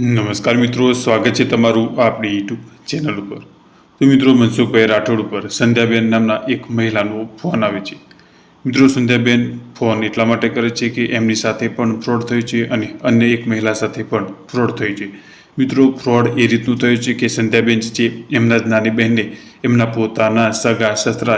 નમસ્કાર મિત્રો, સ્વાગત છે તમારું આપણી યુટ્યુબ ચેનલ ઉપર. તો મિત્રો, મનસુખભાઈ રાઠોડ ઉપર સંધ્યાબેન નામના એક મહિલાનો ફોન આવે છે. મિત્રો, સંધ્યાબેન ફોન એટલા માટે કરે છે કે એમની સાથે પણ ફ્રોડ થયું છે અને અન્ય એક મહિલા સાથે પણ ફ્રોડ થયું છે. મિત્રો, ફ્રોડ એ રીતનું થયું છે કે સંધ્યાબેન છે, એમના જ નાની બહેનને એમના પોતાના સગા સસરા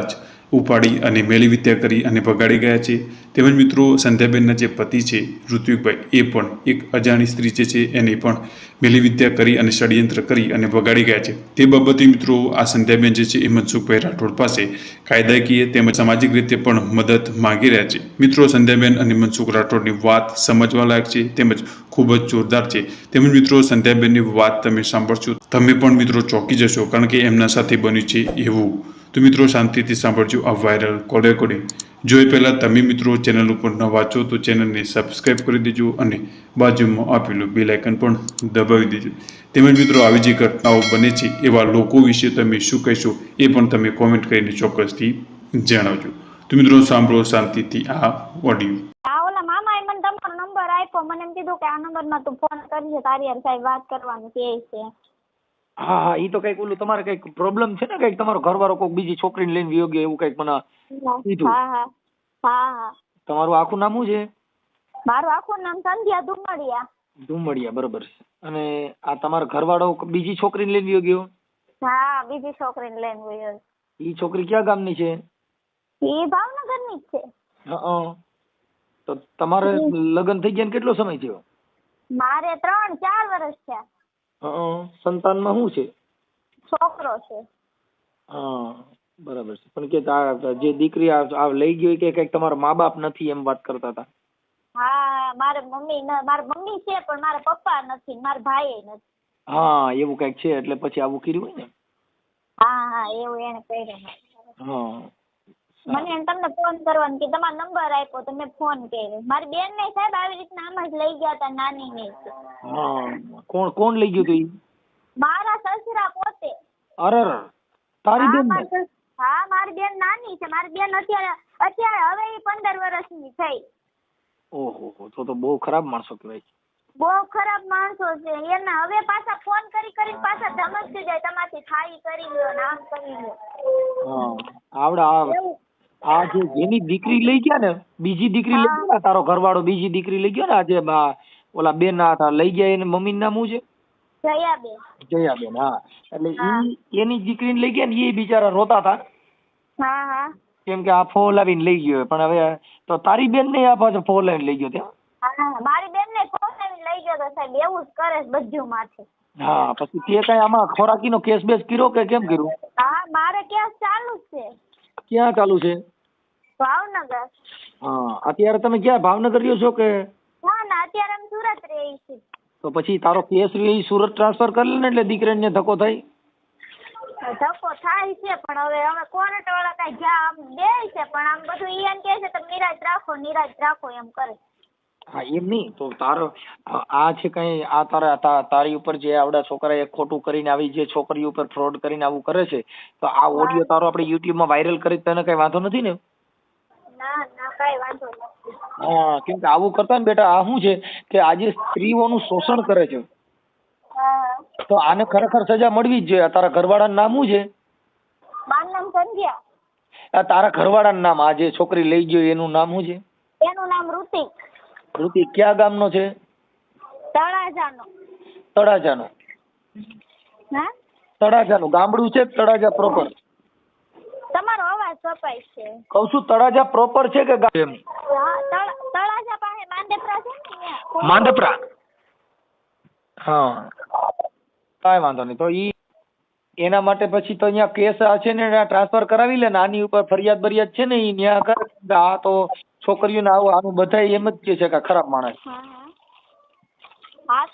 ઉપાડી અને મેળી વિદ્યા કરી અને ભગાડી ગયા છે. તેમજ મિત્રો, સંધ્યાબેનના જે પતિ છે, ઋત્વિકભાઈ, એ પણ એક અજાણી સ્ત્રી જે છે, એને પણ મેલી વિદ્યા કરી અને ષડયંત્ર કરી અને ભગાડી ગયા છે. તે બાબતે મિત્રો, આ સંધ્યાબેન જે છે, એ મનસુખભાઈ રાઠોડ પાસે કાયદાકીય તેમજ સામાજિક રીતે પણ મદદ માંગી રહ્યા છે. મિત્રો, સંધ્યાબેન અને મનસુખ રાઠોડની વાત સમજવા લાયક છે, તેમજ ખૂબ જ જોરદાર છે. તેમજ મિત્રો, સંધ્યાબેનની વાત તમે સાંભળશો, તમે પણ મિત્રો ચોંકી જશો, કારણ કે એમના સાથે બન્યું છે એવું તો મિત્રો, શાંતિથી સાંભળજો આ વાયરલ કોલ રેકોર્ડિંગ જો પહેલાં તમે મિત્રો ચેનલ ઉપર ન વાંચો, તો ચેનલને સબસ્ક્રાઇબ કરી દેજો અને બાજુમાં આપેલું બેલ પણ દબાવી દેજો. તેમજ મિત્રો, આવી જે ઘટનાઓ બને છે, એવા લોકો વિશે તમે શું કહેશો, એ પણ તમે કોમેન્ટ કરીને ચોક્કસથી જણાવજો. તો મિત્રો, સાંભળો શાંતિથી આ ઓડિયો નંબર આપ્યો. મને એમ કીધું કે આ નંબરમાં તું ફોન કરજે, તારી હારે સાહેબ વાત કરવાની કે છે. હા હા ઈ તો કંઈક ઓલું તમારે કંઈક પ્રોબ્લેમ છે ને કંઈક તમારો ઘરવાળો કોઈક બીજી છોકરીને લઈને વયો ગયો એવું કંઈક મને કીધું. હા હા હા હા. તમારું આખું નામ શું છે? મારું આખું નામ સંધ્યા ધુમડિયા. ધુમડિયા બરોબર છે. અને આ તમારો ઘરવાળો બીજી છોકરીને લઈને વયો ગયો? હા બીજી છોકરીને લઈને ગયો. ઈ છોકરી ક્યાં ગામની છે? એ ભાવનગરની જ છે. હા તો તમારે લગ્ન થઈ ગયા ને કેટલો સમય થયો? મારે ત્રણ ચાર વર્ષ થયા. સંતાનમાં શું છે? છોકરો છે. હા બરાબર છે. પણ કે જે દીકરી આ લઈ ગયો કે કંઈક તમારા મા બાપ નથી એમ વાત કરતા હતા હા મારે મમ્મી મારા મમ્મી છે પણ મારા પપ્પા નથી મારા ભાઈ નથી. હા એવું કંઈક છે એટલે પછી આવું કર્યું હોય ને? હા હા એવું એને કર્યું. હા. મને તમને ફોન કરવાનો કે તમારો નંબર આપ્યો તો મેં ફોન કર્યો. મારી બેન ને સાહેબ આવી રીતના આમ જ લઈ ગયા હતા નાની ને કોણ કોણ લઈ ગયું તું મારા સસરા પોતે. અરે અરે તારી બેન હા મારી બેન નાની છે. મારી બેન અત્યારે અત્યારે હવે પંદર વર્ષની થઈ. ઓહો તો તો બહુ ખરાબ માણસો કહેવાય. બહુ ખરાબ માણસો છે. એના હવે પાછા ફોન કરી કરીને પાછા ધમકી જાય. તમારથી થાળી કરી લ્યો ને આમ કરી લ્યો. આવડે આ જે જેની દીકરી લઈ ગયા ને બીજી દીકરી લઈ ગયા ને, તારો ઘરવાળો બીજી દીકરી લઈ ગયો ને આજે બા ઓલા બેન હતા લઈ ગયા એને મમ્મી નામ શું છે? જયાબેન. જયાબેન હા. એટલે ઈ એની દીકરીને લઈ ગયા ને એ બિચારા રોતા હતા. હા હા. કેમ કે આ ફોન લાવીને લઈ ગયો પણ હવે તો તારી બેન ને આ પાછો ફોન લાવીને લઈ ગયો ત્યાં? હા મારી બેન ને ફોન લાવીને લઈ ગયો તો સાહેબ એવું જ કરે બધું માથે. હા પછી તે કઈ આમાં ખોરાકીનો કેસ બેસ કર્યો કે કેમ કર્યું? હા મારે કેસ ચાલુ જ છે. ક્યાં ચાલુ છે? ભાવનગર. હા અત્યારે તમે ક્યાં ભાવનગર રહ્યો છો કે? ના ના અત્યારે હું સુરત રહી છું તો પછી તારો કેસ રહ્યો એ સુરત ટ્રાન્સફર કરી લે ને એટલે દીકરાને ધક્કો થાય? ધક્કો થાય છે પણ હવે અમે કોર્ટ વાળા કઈ જ્યાં આમ દે છે પણ આમ બધું ઈ એમ કહે છે તમે નિરાજ રાખો નિરાજ રાખો એમ કરે હા એમ નહીં. તો તારો આ છે કઈ આ તારા તારી ઉપર જે આવડા છોકરાએ ખોટું કરીને આવી જે છોકરી ઉપર ફ્રોડ કરીને આવું કરે છે તો આ ઓડિયો તારો આપણે યુટ્યુબમાં વાયરલ કરી તને કઈ વાંધો નથી ને? ના ના કઈ વાંધો નથી. હા કેમ કે આવું કરતા ને બેટા આ શું છે કે આજે સ્ત્રીઓનું શોષણ કરે છે. તો આને ખરેખર સજા મળવી જ જોઈએ. આ તારા ઘરવાળાનું નામ શું છે? મારું નામ સંધ્યા. આ તારા ઘરવાળાનું નામ આ જે છોકરી લઈ ગયો એનું નામ શું છે? એનું નામ ઋતિક. ઋતિક ક્યાં ગામનો છે? તળાજાનો. તળાજાનો. હા? તળાજાનું. ગામડું છે કે તળાજા પ્રોપર તમારો અવાજ કપાય છે. કહું છું તળાજા પ્રોપર છે કે ગામ? તળાજા પાસે માંડેપરા છે ને ત્યાં. હા. કાંઈ વાંધો નહીં. તો ઈ એના માટે પછી તો અહીંયા કેસ આ છે ને ટ્રાન્સફર કરાવી લે ને. આની ઉપર ફરિયાદ બરિયાદ છે ને ઈ ન્યા કર આ તો છોકરીઓને આવું આનું બધા એમ જ કે છે કે ખરાબ માણસ. હા હા. હા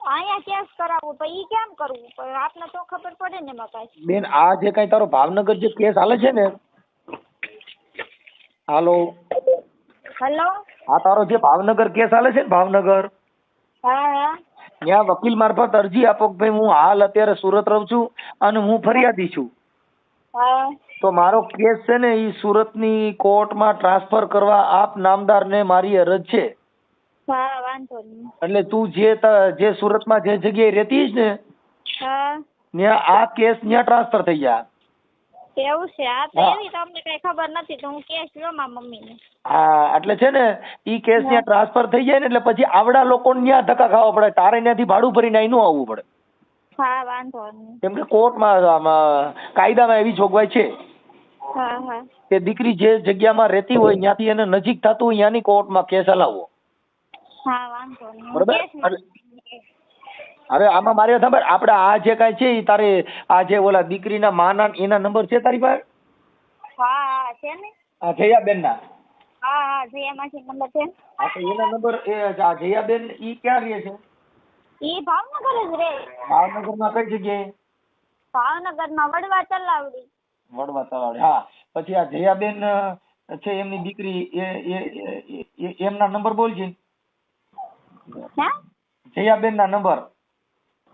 અહીંયા કેસ કરાવવું તો ઈ કેમ કરવું? પણ આપને તો ખબર પડે ને એમાં કાંઈ. બેન આ જે કાંઈ તારો ભાવનગર જે કેસ હાલે છે ને હાલો. હેલો? આ તારો જે ભાવનગર કેસ હાલે છે ને ભાવનગર હા. ત્યાં વકીલ મારફત અરજી આપો કે ભાઈ હું હાલ અત્યારે સુરત રહું છું અને હું ફરિયાદી છું. તો મારો કેસ છે ને એ સુરતની કોર્ટમાં ટ્રાન્સફર કરવા આપ નામદારને મારી અરજ છે. હા વાંધો નહીં. એટલે તું જે જે સુરતમાં જે જગ્યાએ રહેતી હઈશ ને હા. ત્યાં આ કેસ ત્યાં ટ્રાન્સફર થઈ ગયા. એવું છે? આ તો હા. એવી તમને કઈ ખબર નથી તો હું કેસ લો મારા મમ્મીને. હા એટલે છે ને ઈ કેસ ત્યાં ટ્રાન્સફર થઈ જાય ને એટલે પછી આવડા લોકોને ત્યાં ધક્કા ખાવા પડે. તારે ત્યાંથી ભાડું ભરીને અહીં નો આવવું પડે. હા વાંધો નહીં. કેમ કે કોર્ટમાં આમાં કાયદામાં એવી જોગવાઈ છે હા હા. કે દીકરી જે જગ્યામાં રહેતી હોય ત્યાંથી એને નજીક થતું હોય ત્યાંની કોર્ટમાં કેસ હલાવવો. હા વાંધો નહીં. હું બરોબર? હવે આમાં મારે ખબર આપણે આ જે કાંઈ છે એ તારે આ જે ઓલા દીકરીના માના એના નંબર છે તારી પાસે? હા હા છે ને. આ જયાબેનના? હા હા જયા માસી નંબર છે હા તો એના નંબર એ જયાબેન ઈ ક્યાં રહે છે? ઈ ભાવનગર જ રે. ભાવનગરમાં કઈ જગ્યાએ? ભાવનગરમાં વડવા ચલાવડી વડવા તળાવડે હા. પછી આ જયાબેન છે એમની દીકરી એ એ એ- એ- એમના નંબર બોલજે જયાબેન ના નંબર.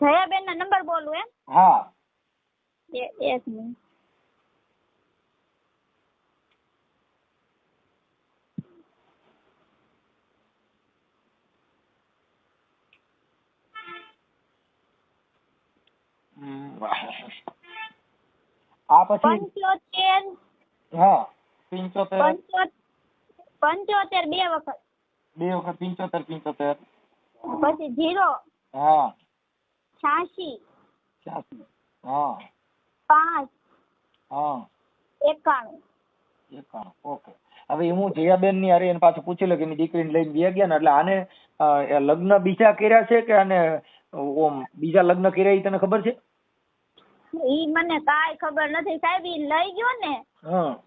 જયાબેન ના નંબર બોલું એમ? હા. એ- એક મિનિટ. આ પછી પંચોતેર. હા પિંચોતેર. પંચોતેર બે વખત. બે વખત પિંચોતેર પિંચોતેર. પછી જીરો. હા. છ્યાસી. છ્યાસી. હા. પાંચ. હા. એકાણું. એકાણું. ઓકે. હવે હું જયાબેનની અરે એને પાછું પૂછી લે કે એની દીકરીને લઈને બે ગયા ને એટલે આને લગ્ન બીજા કર્યા છે કે આને ઓમ બીજા લગ્ન કર્યા એ તને ખબર છે? ઈ મને કાઈ ખબર નથી સાહેબ ઈ લઈ ગયો ને.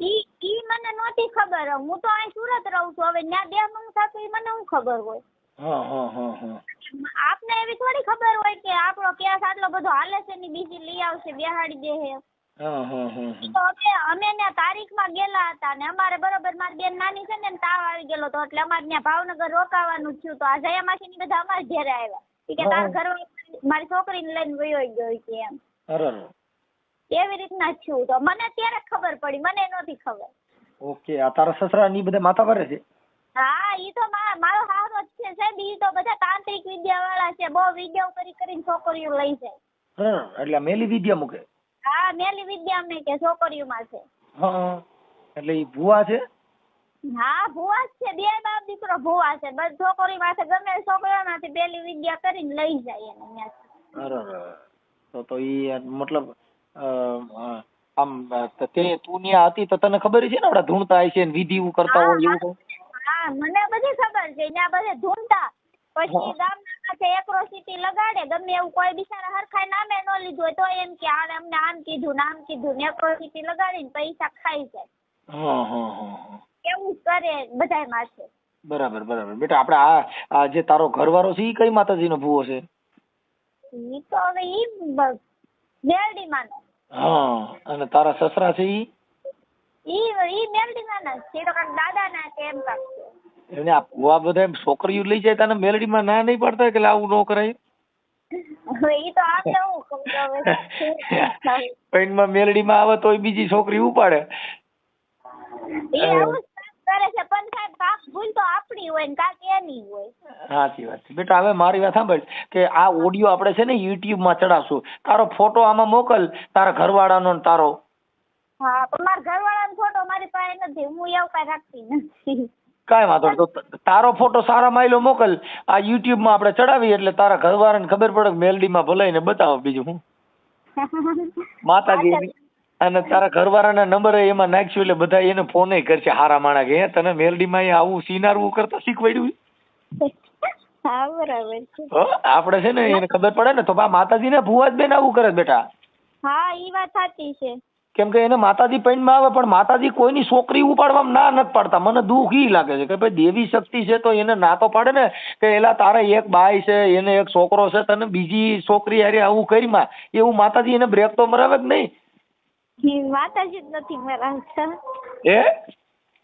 ઈ ઈ મને નહોતી ખબર. હું તો અહીં સુરત રહું છું. હવે ન્યા બે મન થતું ઈ મને હું ખબર હોય? આપને એવી થોડી ખબર હોય કે આપણો કેસ આટલો બધો હાલે છે ની બીજી લઈ આવશે બેહાડી દે હે. તો અમે અમે ત્યાં તારીખમાં ગયેલા હતા ને અમારે બરોબર મારી બેન નાની છે ને તાવ આવી ગયેલો તો એટલે અમારે ત્યાં ભાવનગર રોકાવાનું થયું તો આ જયા માસી બધા અમારે ઘેરે આવ્યા. કે તાર ઘર મારી છોકરીને લઈને વયો ગયો કે એમ. એવી રીતના થયું તો મને ત્યારે ખબર પડી મને નહોતી ખબર. ઓકે આ તારા સસરા ની બધા માથા પર છે? હા ઈ તો મારો હારો જ છે સાહેબ ઈ તો બધા તાંત્રિક વિદ્યા વાળા છે બહુ વિદ્યાઓ કરી કરીને છોકરીઓ લઈ જાય. હા એટલે મેલી વિદ્યા મૂકે? હા મેલી વિદ્યા અમને કે છોકરીઓમાં છે. હા એટલે ઈ ભુવા છે? હા ભુવા જ છે બે બાપ દીકરો ભુવા છે બસ છોકરી પાસે ગમે છોકરા માંથી પેલી વિદ્યા કરીને લઈ જાય એને. તો તો ઈ મતલબ આમ તે તું હતી તો તને ખબર છે ને આપડા ધૂણતા હશે ને વિધિ કરતા હોય એવું? હા મને બધી ખબર છે. ત્યાં બધે ધૂણતા. પછી. ગામના માથે એક્રોસિટી લગાડે. ગમે એવું કોઈ બિચારા હરખા નામે ન લીધું હોય તો એમ કે આને અમને આમ કીધું ને આમ કીધું ને એક્રોસિટી લગાડીને પૈસા ખાઈ જાય. એવું કરે બધાય માથે. બરાબર બરાબર. બેટા આપણે આ આ જે તારો ઘરવાળો છે એ કઈ માતાજીનો ભૂવો છે? ઈ તો હવે ઈ મેરડી માનો હા અને તારા સસરા છે ઈ? ઈ ઈ મેલડી માનો જ છે. તો તો દાદા ના છે એમ કાંઈક છે. એને આ ભુવા બધા છોકરીઓ લઈ જાય તને મેલડીમાં ના નહીં પડતા કે આવું ન કરાય? મેલડી ઈ તો આપણે હું કહું તો હવે પેનમાં મેલડીમાં આવે તોય બીજી છોકરી ઉપાડે. આવું જ કામ કરે છે પણ સાહેબ કાક ભૂલ તો આપણી હોય ને કાક એની હોય. સાચી વાત છે. બેટા હવે મારી વાત સાંભળ. કે આ ઓડિયો આપણે છે ને યુટ્યુબમાં ચડાવશું. તારો ફોટો આમાં મોકલ. તારા ઘરવાળાનો ને તારો. હા પણ મારા ઘરવાળાનો ફોટો મારી પાસે નથી. હું એવું કાંઈ રાખતી નથી. કાંઈ વાંધો નહીં. તો તારો ફોટો સારા માયલો મોકલ. આ યુટ્યુબમાં આપણે ચડાવીએ એટલે તારા ઘરવાળાને ખબર પડે કે મેલડીમાં ભલાઈને બતાવો બીજું હું. માતાજી અને તારા ઘરવાળાના નંબર એમાં નાખશું એટલે બધા એને ફોન કરશે. હારા માણા કે તને મેલડીમાં એ આવું સીનારવું કરતા શીખવાડ્યું આપણે છે ને એને ખબર પડે ને તો બા માતાજીને ભુવા જ બેન આવું કરે બેટા. હા ઈ વાત સાચી છે. કેમ કે એને માતાજી પૈણમાં આવે પણ માતાજી કોઈની છોકરી ઉપાડવામાં ના નથી પાડતા. મને દુઃખ ઈ લાગે છે કે ભાઈ દેવી શક્તિ છે તો એને ના તો પાડે ને કે એલા તારે એક બાઈ છે એને એક છોકરો છે તને બીજી છોકરી હારે આવું કરીમાં એવું માતાજી એને બ્રેક તો મરાવે જ નહીં. માતાજી જ નથી મારા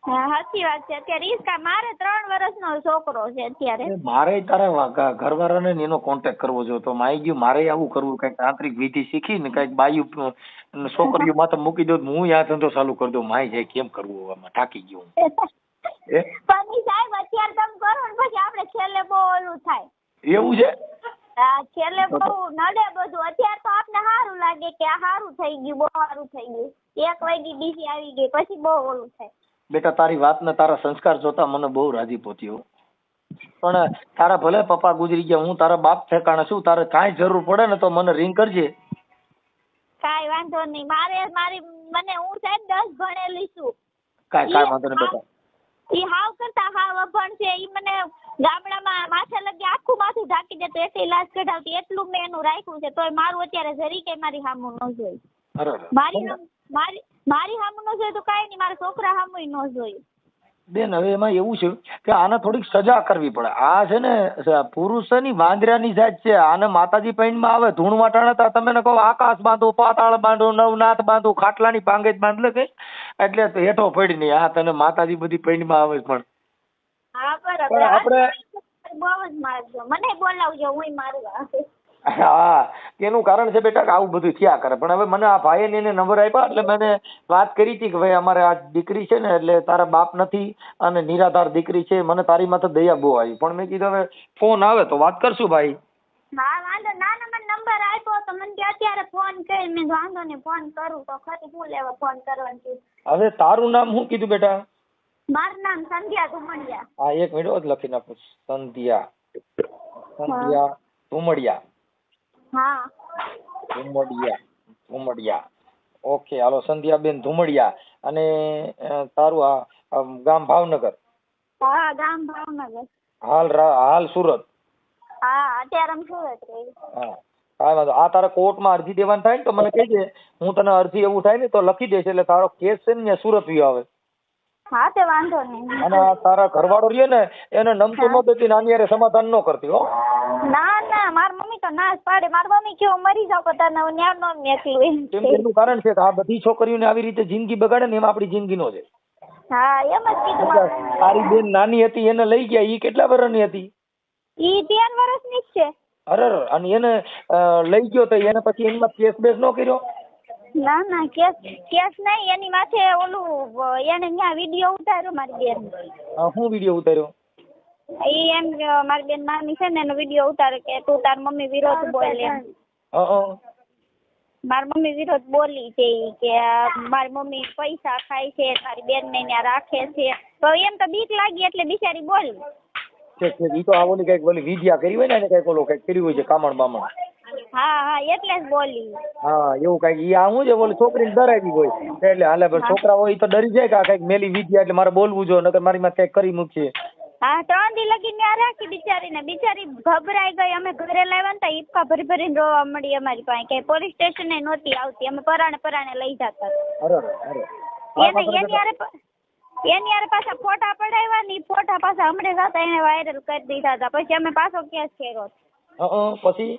સાચી વાત છે. અત્યારે ઈસકા મારે ત્રણ વર્ષનો છોકરો છે અત્યારે. મારે તારે ઘરવાળાને ને એનો કોન્ટેક્ટ કરવો જો તો માઈ ગયું મારે આવું કરવું કંઈક તાંત્રિક વિધિ શીખી ને કંઈક બાયુ છોકરીઓ માથે મૂકી દો હું આ ધંધો ચાલુ કરી દઉં. માય જાય કેમ કરવું આમાં થાકી ગયું. પણ સાહેબ અત્યારે તમે કરો ને પછી આપણે છેલ્લે બહુ ઓલું થાય. એવું છે? છેલ્લે બહુ નડે બધું. અત્યારે તો આપને સારું લાગે કે આ સારું થઈ ગયું બહુ સારું થઈ ગયું. એક વાગી બીજી આવી ગઈ પછી બહુ ઓલું થાય. બેટા તારી વાત ને તારા સંસ્કાર જોતા મને બહુ રાજી પહોંચ્યો પણ તારા ભલે પપ્પા ગુજરી ગયા હું તારા બાપ ઠેકાણે છું તારે કાંઈ જરૂર પડે ને તો મને રિંગ કરજે. કાંઈ વાંધો નહીં. મારે મારી મને હું સાહેબ દસ ભણેલી છું. કાંઈ કાંઈ વાંધો નહીં બેટા. ઈ હાવ કરતા હાવ અભણ છે. ઈ મને ગામડામાં માથે લગી આખું માથું ઢાંકી દેતો એટલે ઇલાજ કઢાવતી એટલું મેં એનું રાખ્યું છે તોય મારું અત્યારે જરી કે મારી સામું ન જોઈ. મારી મારી મારી સામું ન જોઈ તો કાંઈ નહીં મારા છોકરા સામું ન જોયું. બેન હવે એમાં એવું છે કે આને થોડીક સજા કરવી પડે. આ છે ને પુરુષની વાંદરાની જાત છે. આને માતાજી પૈણમાં આવે ધૂણ વાટાણા તા તમે કહો આકાશ બાંધો પાતાળ બાંધો નવનાથ બાંધો ખાટલાની જ બાંધલે કઈ એટલે હેઠો પડી નહીં. આ તને માતાજી બધી પૈણમાં આવે છે પણ. હા બરાબર. આપણે- બહુ જ મારજો. મને બોલાવજો હું મારવા. હા એનું કારણ છે બેટા કે આવું બધું થયા કરે. પણ હવે મને આ ભાઈએ એને નંબર આપ્યા એટલે મને વાત કરી હતી કે ભાઈ અમારે આ દીકરી છે ને એટલે તારા બાપ નથી અને નિરાધાર દીકરી છે મને તારી માથે દયા બહુ આવી. પણ મેં કીધું હવે ફોન આવે તો વાત કરશું ભાઈ. હા વાંધો ના ના મને નંબર આપ્યો તો મને અત્યારે ફોન કરી. મેં વાંધો નહીં ફોન કરું. તો ખરી લેવા ફોન કરવાનું હવે તારું નામ શું કીધું બેટા? મારું નામ સંધ્યા તુમડિયા હા એક મિનિટ જ લખી નાખું સંધ્યા. સંધ્યા ધુમડિયા. હા. Dhumadiya. ધુમડિયા. Okay hello Sandhyaben Dhumadiya. અને તારું આ ગામ ભાવનગર. હા ગામ ભાવનગર. હાલ રા- હાલ સુરત. હા અત્યારે સુરત રહી. હા. કાંઈ વાંધો આ તારે કોર્ટમાં અરજી દેવાની થાય ને તો મને કહેજે. હું તને અરજી એવું થાય ને તો લખી દઈશ એટલે તારો કેસ છે ને સુરત વ્યૂ આવે. હા તે વાંધો નહીં. અને આ તારા ઘરવાળો રહે ને એને નમતું ન દેતી નાની આની સમાધાન ન કરતી હો. ના ના માર મમ્મી તો ના જ પાડે. માર મમ્મી કેવું મરી જાવ તો ન ન્યા નો મેકલું કેમ કે એનું કારણ છે કે આ બધી છોકરીઓને આવી રીતે જિંદગી બગાડે ને એમાં આપણી જિંદગી નો છે. હા એમ જ કીધું મારે. તારી બેન નાની હતી એને લઈ ગયા ઈ કેટલા વર્ષની હતી? ઈ તેર વર્ષની જ છે. અરે, અને એને લઈ ગયો તો એને પછી એમાં કેસ બેસ ન કર્યો? ના ના કેસ કેસ નહીં એની માથે ઓલું એને ત્યાં વીડિયો ઉતાર્યો મારી બેન. હું વીડિયો ઉતાર્યો? ઈ એમ મારી બેન મામી છે ને એનો વીડિયો ઉતારે કે તું તાર મમ્મી વિરોધ બોલ એમ. મારી મમ્મી વિરોધ બોલી છે કે મારી મમ્મી પૈસા ખાય છે તારી બેન ને ત્યાં રાખે છે. તો એમ તો બીક લાગી એટલે બિચારી બોલી. ઠીક ઠીક ઈ તો આ ઓલી કંઈક ઓલી વિદ્યા કરી હોય ને એને કંઈક ઓલો કંઈક કર્યું હોય છે કામણ બામણ. હા હા એટલે જ બોલી. હા એવું કંઈક ઈ આ છે ઓલી છોકરીને ડરાવી હોય. એટલે હાલે પણ છોકરા હોય ઈ તો ડરી જાય કે આ કંઈક મેલી વિદ્યા એટલે મારે બોલવું જો નકર મારી માં કંઈક કરી મૂકીએ. હા ત્રણ દી લગી ત્યાં રાખી બિચારીને. બિચારી ગભરાઈ ગઈ અમે ઘરે લાવ્યા ને ઈપકા ભરી ભરીને રોવા મળી અમારી પાસે. કે પોલીસ સ્ટેશને નહોતી આવતી અમે પરાણે પરાણે લઈ જતા. અરે અરે એને એની એની હારે પાછા ફોટા પડાવ્યા ને ઈ ફોટા પાછા હમણાં હતા એને વાયરલ કરી દીધા હતા. પછી અમે પાછો કેસ કર્યો અ, પછી?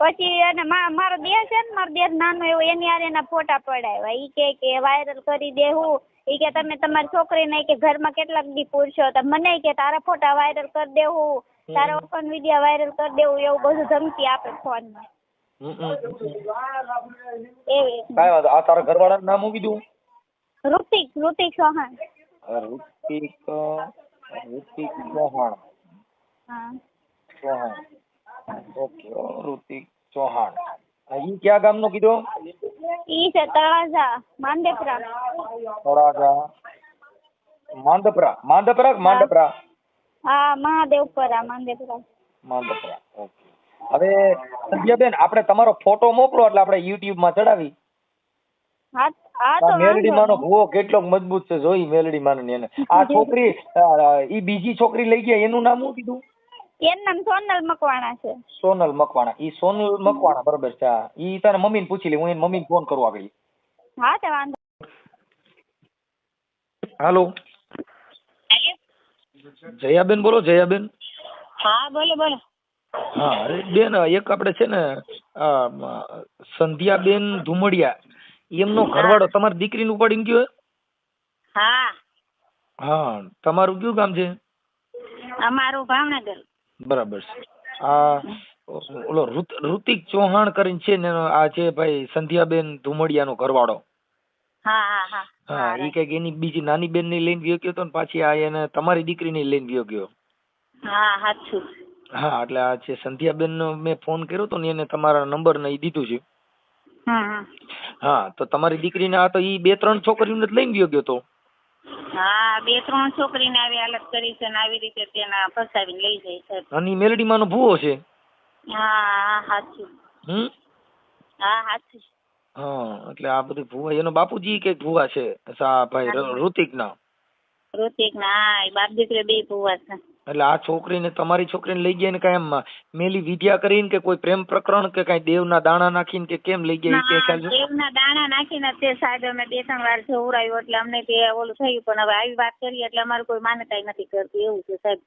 પછી અને મારો દેહ છે ને મારો દેહ નાનો એવો એની યાર એના ફોટા પડાવ્યા. ઈ કે કે વાયરલ કરી દેવું ઈ કે તમે તમારી છોકરીને કે ઘરમાં કેટલાક દી પૂરશો તો મને કે તારા ફોટા વાયરલ કરી દેવું તારા ઓપન વીડિયો વાયરલ કરી દેવું એવું બધું ધમકી આપે ફોનમાં. એવી. આ તારા ઘરવાળાનું નામ શું કીધું? ઋતિક ઋતિક ચૌહાણ. ઋતિક ઋતિક ચૌહાણ. હા. ચૌહાણ. ઓકે ઋતિક ચૌહાણ. ઈ કયા ગામનો કીધો? ઈ છે તળાજા માંદેપરા તળાજા. માંદપરા માંદપરા માંડપરા? હા મહાદેવપરા ઓકે. હવે સંધ્યાબેન આપણે તમારો ફોટો મોકલો એટલે આપણે યુટ્યુબમાં ચડાવી. હા મેલડી માનો ભૂવો કેટલો મજબૂત છે જોઈ મેલડી માનો એને. આ છોકરી ઈ બીજી છોકરી લઈ ગયા એનું નામ શું કીધું? એનું નામ સોનલ મકવાણા છે. સોનલ મકવાણા. ઈ સોનલ મકવાણા બરોબર છે ઈ તને મમ્મીને પૂછી લે હું એની મમ્મીને ફોન કરું આગળ. હા તે વાંધો હાલો. જયાબેન બોલો જયાબેન. હા બોલો બોલો. હા અરે બેન એક આપણે છે ને સંધ્યાબેન ધુમડિયા. એમનો ઘરવાળો તમારી દીકરીને ઉપાડીને ગયો હા? હા. તમારું કયું ગામ છે? અમારું ભાવનગર. બરાબર છે. આ ઓલો ઋતિક ચૌહાણ કરીને છે ને આ છે ભાઈ સંધ્યાબેન ધુમડિયાનો ઘરવાળો. હા હા હા. હા ઈ કંઈક એની બીજી નાની બેન ને લઈને ગયો ગયો તો ને પાછી આ એને તમારી દીકરીને લઈને ગયો ગયો. હા સાચું હા એટલે આ છે સંધ્યાબેન નો મેં ફોન કર્યો તો ને એને તમારા નંબર ને ઈ દીધું છે. હા તો તમારી દીકરીને આ તો ઈ બે ત્રણ છોકરીઓને જ લઈને ગયો ગયો તો? હા બે ત્રણ છોકરીને આવી હાલત કરી છે ને આવી રીતે તેના ફસાવીને લઈ જાય છે. અને ઈ મેલડીમાં નો ભૂવો છે? હા સાચું હમ? હા સાચું હા એટલે આ બધું ભૂવા એનો બાપુજી કંઈક ભૂવા છે? સા ભાઈ ઋતિક ના ઋતિક ના બાપ દીકરે બે ભૂવા છે. એટલે આ છોકરીને તમારી છોકરીને લઈ ગયા ને કઈ એમ મેલી વિદ્યા કરીને કે કોઈ પ્રેમ પ્રકરણ કે કઈ દેવના દાણા નાખીને કે કેમ લઈ ગયા કે ખ્યાલ દેવના દાણા નાખીને તે સાહેબ અમે બે ત્રણ વાર જોવરાયું એટલે અમને તે ઓલું થયું પણ હવે આવી વાત કરીએ એટલે અમારે કોઈ માન્યતા નથી કરતું એવું છે સાહેબ.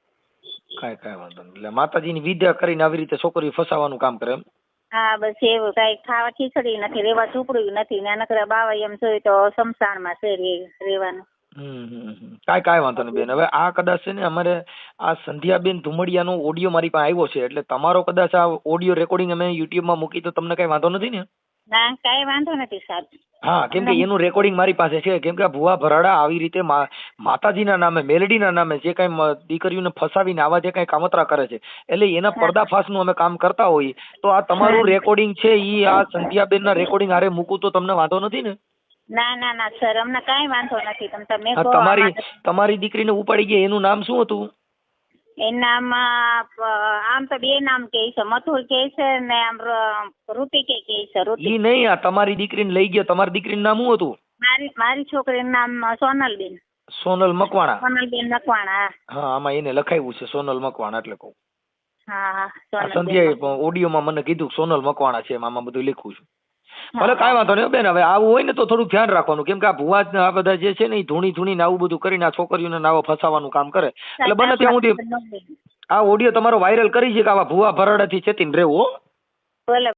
કાંઈ કાંઈ વાંધો નહીં. એટલે માતાજીની વિદ્યા કરીને આવી રીતે છોકરીઓ ફસાવાનું કામ કરે એમ? હા બસ એવું કઈ ખાવા ખીચડી નથી રેવા ઝૂંપડું નથી ને નકરા બાવા એમ જોયું તો સમસાણમાં છે રે- રેવાનું. કાંઈ કાંઈ વાંધો નહીં બેન. હવે આ કદાચ છે ને અમારે આ સંધ્યાબેન ધુમડિયાનો ઓડિયો મારી પાસે આવ્યો છે એટલે તમારો કદાચ આ ઓડિયો રેકોર્ડિંગ અમે યુટ્યુબમાં મૂકી તો તમને કાંઈ વાંધો નથી ને? ના કાંઈ વાંધો નથી સાહેબ. હા કેમ કે એનું રેકોર્ડિંગ મારી પાસે છે કેમ કે આ ભુવા ભરાડા આવી રીતે માતાજીના નામે મેલડીના નામે જે કાંઈ દીકરીઓને ફસાવીને આવા જે કાંઈ કામતરા કરે છે એટલે એના પર્દાફાશનું અમે કામ કરતા હોઈએ તો આ તમારું રેકોર્ડિંગ છે ઈ આ સંધ્યાબેનના રેકોર્ડિંગ હારે મૂકું તો તમને વાંધો નથી ને? ના ના ના સર અમને કાંઈ વાંધો નથી. તમે તમે કહો તમારી અમારે- તમારી દીકરીને ઉપાડી ગયા એનું નામ શું હતું? એનામાં પ- આમ તો બે નામ કે છે. મથુર કે છે ને આમ ર- ઋતિકે કે છે ઈ નહીં આ તમારી દીકરીને લઈ ગયો. તમારી દીકરીનું નામ શું હતું? મારી મારી છોકરીનું નામ સોનલબેન. સોનલ મકવાણા. સોનલબેન મકવાણા હા. હા આમાં એને લખાયું છે સોનલ મકવાણા એટલે કહું. હા હા આ સંધ્યાએ ઓડિયોમાં મને કીધું કે સોનલ મકવાણા છે એમાં આમાં બધું લખ્યું છે. ભલે કાંઈ વાંધો નહીં બેન હવે આવું હોય ને તો થોડું ધ્યાન રાખવાનું. કેમ કે આ ભુવા આ બધા જે છે ને એ ધૂણી ને આવું બધું કરીને આ છોકરીઓને નાવો ફસાવાનું કામ કરે. એટલે બને ત્યાં સુધી આ ઓડિયો તમારો વાયરલ કરી છે કે આવા ભુવા ભરાડાથી ચેતીને રહેવું હો? ભલે.